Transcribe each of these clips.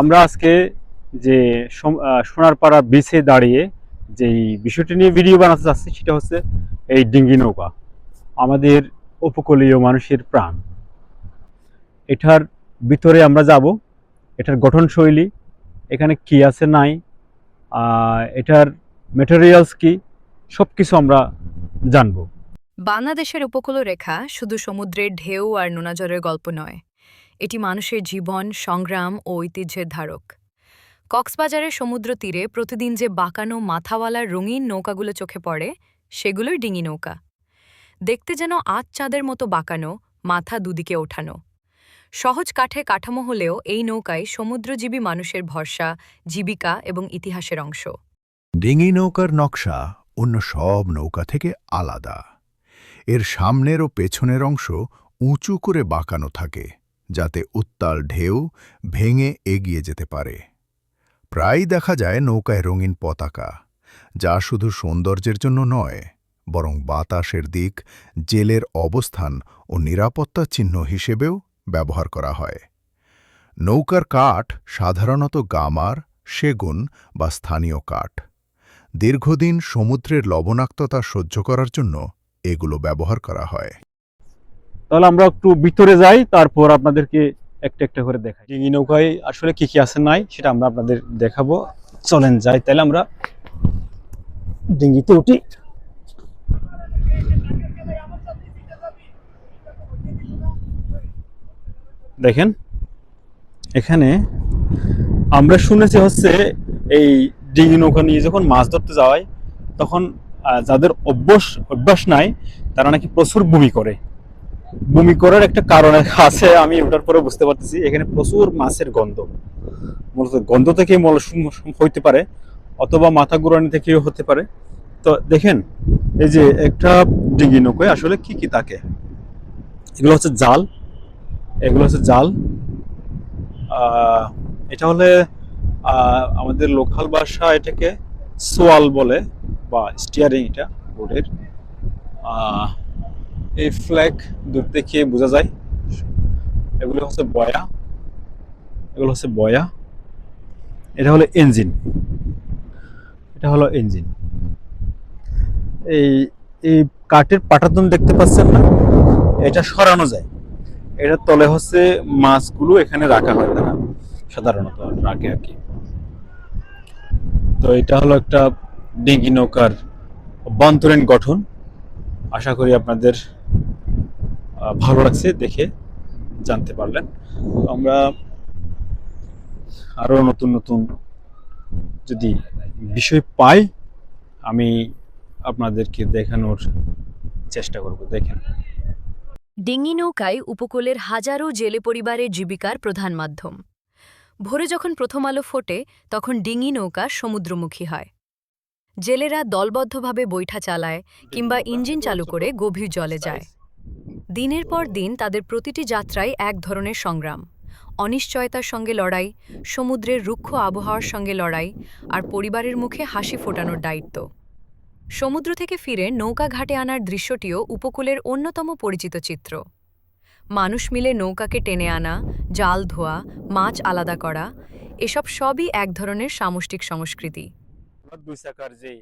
আমরা আজকে যে সোনারপাড়া বিচে দাঁড়িয়ে যেই বিষয়টি নিয়ে ভিডিও বানাতে চাচ্ছি সেটা হচ্ছে এই ডিঙ্গি নৌকা, আমাদের উপকূলীয় মানুষের প্রাণ। এটার ভিতরে আমরা যাব, এটার গঠনশৈলী, এখানে কি আছে, নাই এটার ম্যাটেরিয়ালস কি সব কিছু আমরা জানব। বাংলাদেশের উপকূল রেখা শুধু সমুদ্রের ঢেউ আর নোনাজরের গল্প নয় এটি মানুষের জীবন, সংগ্রাম ও ঐতিহ্যের ধারক। কক্সবাজারের সমুদ্র তীরে প্রতিদিন যে বাঁকানো মাথাওয়ালা রঙিন নৌকাগুলো চোখে পড়ে, সেগুলোই ডিঙি নৌকা। দেখতে যেন আজ চাঁদের মতো বাঁকানো, মাথা দুদিকে ওঠানো। সহজ কাঠে কাঠামো হলেও এই নৌকায় সমুদ্রজীবী মানুষের ভরসা, জীবিকা এবং ইতিহাসের অংশ। ডিঙি নৌকার নকশা অন্য সব নৌকা থেকে আলাদা। এর সামনের ও পেছনের অংশ উঁচু করে বাঁকানো থাকে। যাতে উত্তাল ঢেউ ভেঙে এগিয়ে যেতে পারে। প্রায় দেখা যায় নৌকায় রঙিন পতাকা, যা শুধু সৌন্দর্যের জন্য নয়, বরং বাতাসের দিক, জেলের অবস্থান ও নিরাপত্তা চিহ্ন হিসেবেও ব্যবহার করা হয়। নৌকার কাঠ সাধারণত গামার, সেগুন বা স্থানীয় কাঠ। দীর্ঘদিন সমুদ্রের লবণাক্ততা সহ্য করার জন্য এগুলো ব্যবহার করা হয়। তাহলে আমরা একটু ভিতরে যাই, তারপর আপনাদেরকে একটা একটা করে দেখাই। ডিঙি নৌকায় আসলে কি কি আছে নাই, সেটা আমরা আপনাদের দেখাবো। চলেন যাই, তাহলে আমরা ডিঙ্গিতে উঠি। দেখেন, এখানে আমরা শুনেছি হচ্ছে এই ডিঙি নৌকা নিয়ে যখন মাছ ধরতে যাওয়ায়, তখন যাদের অভ্যাস অভ্যাস নাই, তারা নাকি প্রচুর বমি করে। বমি করার একটা কারণ আছে, আমি ওটার পরে বুঝতে পারতেছি। এখানে প্রচুর মাছের গন্ধ। মূলত গন্ধ থেকে মলসুম হইতে পারে, অথবা মাথা গুড়ানি থেকেও হতে পারে। তো দেখেন, এই যে একটা ডিঙ্গি নৌকায় আসলে কি কি তাকে এগুলো হচ্ছে জাল। এগুলো হচ্ছে জাল। এটা হলে আমাদের লোকাল ভাষা এটাকে সোয়াল বলে, বা স্টিয়ারিং এটা বোর্ডের এই ফ্ল্যাগ দূর থেকে বোঝা যায়। এগুলো হচ্ছে বয়া এগুলো হচ্ছে বয়া এটা হলো ইঞ্জিন এটা হলো ইঞ্জিন এই এই কাঠের পাটাতন দেখতে পাচ্ছেন না? এটা সরানো যায়। এটার তলে হচ্ছে মাছগুলো এখানে রাখা হয় তারা, সাধারণত রাখে আর কি। তো এটা হলো একটা ডিঙ্গি নৌকার অভ্যন্তরীণ গঠন। আশা করি আপনাদের ভালো লাগছে দেখে জানতে পারলেন। আমরা আরও নতুন নতুন যদি বিষয় পাই আমি আপনাদেরকে দেখানোর চেষ্টা করব। দেখেন। ডিঙি নৌকায় উপকূলের হাজারো জেলে পরিবারের জীবিকার প্রধান মাধ্যম। ভোরে যখন প্রথম আলো ফোটে তখন ডিঙি নৌকা সমুদ্রমুখী হয়। জেলেরা দলবদ্ধভাবে বৈঠা চালায় কিংবা ইঞ্জিন চালু করে গভীর জলে যায়। দিনের পর দিন তাদের প্রতিটি যাত্রায় এক ধরনের সংগ্রাম। অনিশ্চয়তার সঙ্গে লড়াই, সমুদ্রের রুক্ষ আবহাওয়ার সঙ্গে লড়াই আর পরিবারের মুখে হাসি ফোটানোর দায়িত্ব। সমুদ্র থেকে ফিরে নৌকা ঘাটে আনার দৃশ্যটিও উপকূলের অন্যতম পরিচিত চিত্র। মানুষ মিলে নৌকাকে টেনে আনা, জাল ধোয়া, মাছ আলাদা করা, এসব সবই এক ধরনের সামষ্টিক সংস্কৃতি। যে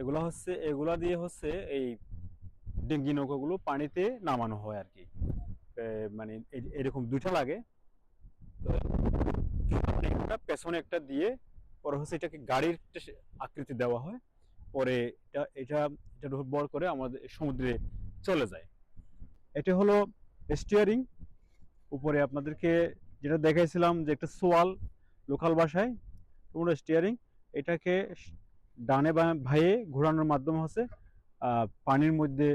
এগুলা হচ্ছে, এগুলা দিয়ে হচ্ছে এই ডিঙ্গি নৌকাগুলো পানিতে নামানো হয় আর কি মানে এরকম দুইটা লাগে। তো একটা, পেছনে একটা দিয়ে পরে হচ্ছে এটাকে গাড়ির আকৃতি দেওয়া হয়। পরে এটা এটা এটা বড় করে আমাদের সমুদ্রে চলে যায়। এটা হলো স্টিয়ারিং উপরে আপনাদেরকে যেটা দেখাইছিলাম যে একটা সোয়াল লোকাল ভাষায় পুরো স্টিয়ারিং এটাকে ডানে ভাইয়ে ঘোরানোর মাধ্যমে হচ্ছে পানির মধ্যে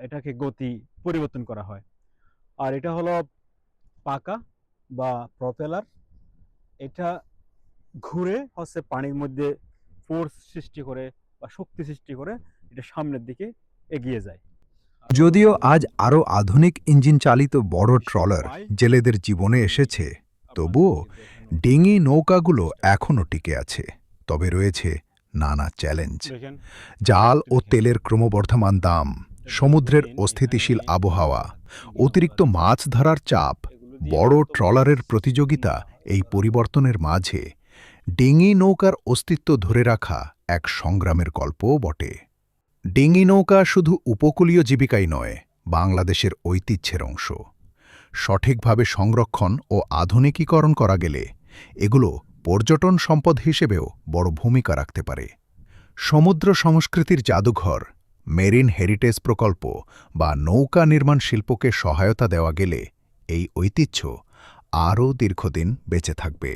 এটাকে গতি পরিবর্তন করা হয়। আর এটা হলো পাকা বা প্রপেলার। এটা ঘুরে হচ্ছে পানির মধ্যে ফোর্স সৃষ্টি করে বা শক্তি সৃষ্টি করে এটা সামনের দিকে এগিয়ে যায়। যদিও আজ আরও আধুনিক ইঞ্জিন চালিত বড় ট্রলার জেলেদের জীবনে এসেছে তবুও ডিঙি নৌকাগুলো এখনও টিকে আছে তবে রয়েছে নানা চ্যালেঞ্জ। জাল ও তেলের ক্রমবর্ধমান দাম। সমুদ্রের অস্থিতিশীল আবহাওয়া, অতিরিক্ত মাছ ধরার চাপ, বড় ট্রলারের প্রতিযোগিতা এই পরিবর্তনের মাঝে ডিঙি নৌকার অস্তিত্ব ধরে রাখা এক সংগ্রামের গল্পও বটে। ডিঙি নৌকা শুধু উপকূলীয় জীবিকাই নয়, বাংলাদেশের ঐতিহ্যের অংশ। সঠিকভাবে সংরক্ষণ ও আধুনিকীকরণ করা গেলে এগুলো পর্যটন সম্পদ হিসেবেও বড় ভূমিকা রাখতে পারে। সমুদ্র সংস্কৃতির জাদুঘর মেরিন হেরিটেজ প্রকল্প বা নৌকা নির্মাণ শিল্পকে সহায়তা দেওয়া গেলে এই ঐতিহ্য আরও দীর্ঘদিন বেঁচে থাকবে।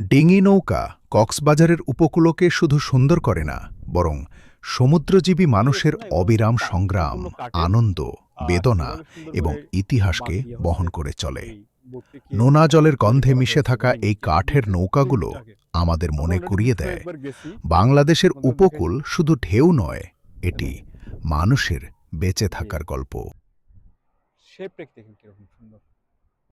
ডিঙি নৌকা কক্সবাজারের উপকূলকে শুধু সুন্দর করে না, বরং সমুদ্রজীবী মানুষের অবিরাম সংগ্রাম, আনন্দ, বেদনা এবং ইতিহাসকে বহন করে চলে। নোনা জলের গন্ধে মিশে থাকা এই কাঠের নৌকাগুলো আমাদের মনে করিয়ে দেয়। বাংলাদেশের উপকূল শুধু ঢেউ নয় এটি মানুষের বেঁচে থাকার গল্প।